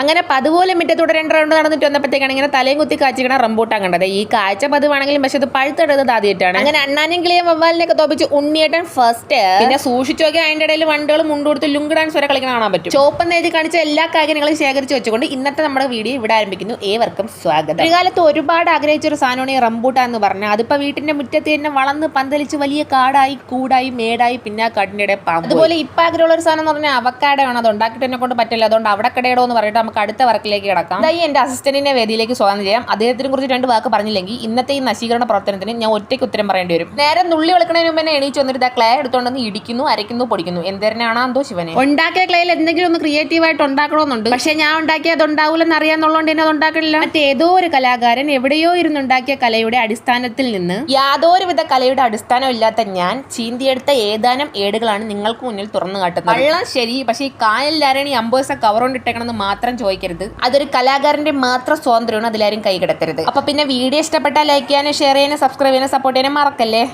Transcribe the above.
അങ്ങനെ പതുപോലെ മുറ്റത്തൂടെ രണ്ട് റൗണ്ട് നടന്നിട്ട് വന്നപ്പോഴത്തേക്കാണ് ഇങ്ങനെ തലയും കുത്തി കാച്ചിക്കണ റംബൂട്ടാൻ കണ്ടത്. ഈ കാഴ്ച പതിവാണെങ്കിലും പക്ഷെ അത് പഴുത്തെടുത്തത് ആദ്യമായിട്ടാണ്. അങ്ങനെ അണ്ണാനും കിളിയും വവ്വാലിനെയൊക്കെ തോപ്പിച്ച് ഉണ്ണിയേട്ടൻ ഫസ്റ്റ് പിന്നെ സൂക്ഷിച്ചു നോക്കി അതിന്റെ ഇടയിൽ വണ്ടുകൾ മുണ്ടുകൊടുത്ത് ലുങ്ക് ഡാൻസ് വരെ കളിക്കണം കാണാൻ പറ്റും. ചോപ്പെന്ന് എഴുതി കാണിച്ച എല്ലാ കാര്യങ്ങളും ശേഖരിച്ച് വെച്ചുകൊണ്ട് ഇന്നത്തെ നമ്മുടെ വീഡിയോ ഇവിടെ ആരംഭിക്കുന്നു. ഏവർക്കും സ്വാഗതം. ഒരു കാലത്ത് ഒരുപാട് ആഗ്രഹിച്ച ഒരു സാധനമാണ് ഈ റംബൂട്ടാൻ എന്ന് പറഞ്ഞാൽ. അതിപ്പോ വീട്ടിന്റെ മുറ്റത്ത് തന്നെ വളർന്ന് പന്തലിച്ച് വലിയ കാടായി കൂടായി മേടായി പിന്നെ ആ കാടിന്റെ ഇടയിൽ പാമ്പ് അതുപോലെ ഇപ്പൊ ആഗ്രഹമുള്ള ഒരു സാധനം എന്ന് പറഞ്ഞാൽ അവക്കാടയാണ്. അത് ഉണ്ടാക്കിയിട്ട് എന്നെ കൊണ്ട് പറ്റില്ല. അതുകൊണ്ട് അവിടെ കടയിടോ എന്ന് പറഞ്ഞിട്ട് നമുക്ക് അടുത്ത വർക്കിലേക്ക് കിടക്കാം. ഇതായി എന്റെ അസിസ്റ്റന്റിനെ വേദിയിലേക്ക് സ്വാഗതം ചെയ്യാം. അദ്ദേഹത്തിനെ കുറിച്ച് രണ്ട് വാക്ക് പറഞ്ഞില്ലെങ്കിൽ ഇന്നത്തെ ഈ നശീകരണ പ്രവർത്തനത്തിന് ഞാൻ ഒറ്റയ്ക്ക് ഉത്തരം പറയേണ്ടി വരും. നേരെ നുള്ളി വെളുക്കണതിന് മുമ്പ് തന്നെ എണീച്ച് വന്നിട്ട് ക്ലേ എടുത്തോണ്ടെന്ന് ഇടിക്കുന്നു അരയ്ക്കുന്നു പൊടിക്കുന്നു. എന്തരനാണ് എന്തോ ശിവനെ. ഉണ്ടാക്കിയ ക്ലേയിൽ എന്തെങ്കിലും ഒന്ന് ക്രിയേറ്റീവ് ആയിട്ട് ഉണ്ടാക്കണമെന്നുണ്ട് പക്ഷെ ഞാൻ ഉണ്ടാക്കിയ അത് ഉണ്ടാവില്ലെന്ന് അറിയാന്നുള്ളതുകൊണ്ട് തന്നെ അത് ഉണ്ടാക്കില്ല മറ്റേതോ ഒരു കലാകാരൻ എവിടെയോ ഇരുന്നുണ്ടാക്കിയ കലയുടെ അടിസ്ഥാനത്തിൽ നിന്ന് യാതൊരുവിധ കലയുടെ അടിസ്ഥാനം ഇല്ലാത്ത ഞാൻ ചീന്തിയെടുത്ത ഏതാനും ഏടുകളാണ് നിങ്ങൾക്ക് മുന്നിൽ തുറന്നു കാട്ടുന്നത്. വെള്ളം ശരി പക്ഷേ ഈ കായലിലാരണി അമ്പത് ദിവസം കവർ കൊണ്ടിട്ടേക്കണമെന്ന് മാത്രം ചോദിക്കരുത്. അതൊരു കലാകാരന്റെ മാത്രം സ്വാതന്ത്ര്യമാണ്. അതിലാരും കൈ കിടത്തരുത്. അപ്പൊ പിന്നെ വീഡിയോ ഇഷ്ടപ്പെട്ടാൽ ലൈക്ക് ചെയ്യാനും ഷെയർ ചെയ്യാനും സബ്സ്ക്രൈബ് ചെയ്യാനും സപ്പോർട്ട് ചെയ്യാനും മറക്കല്ലേ?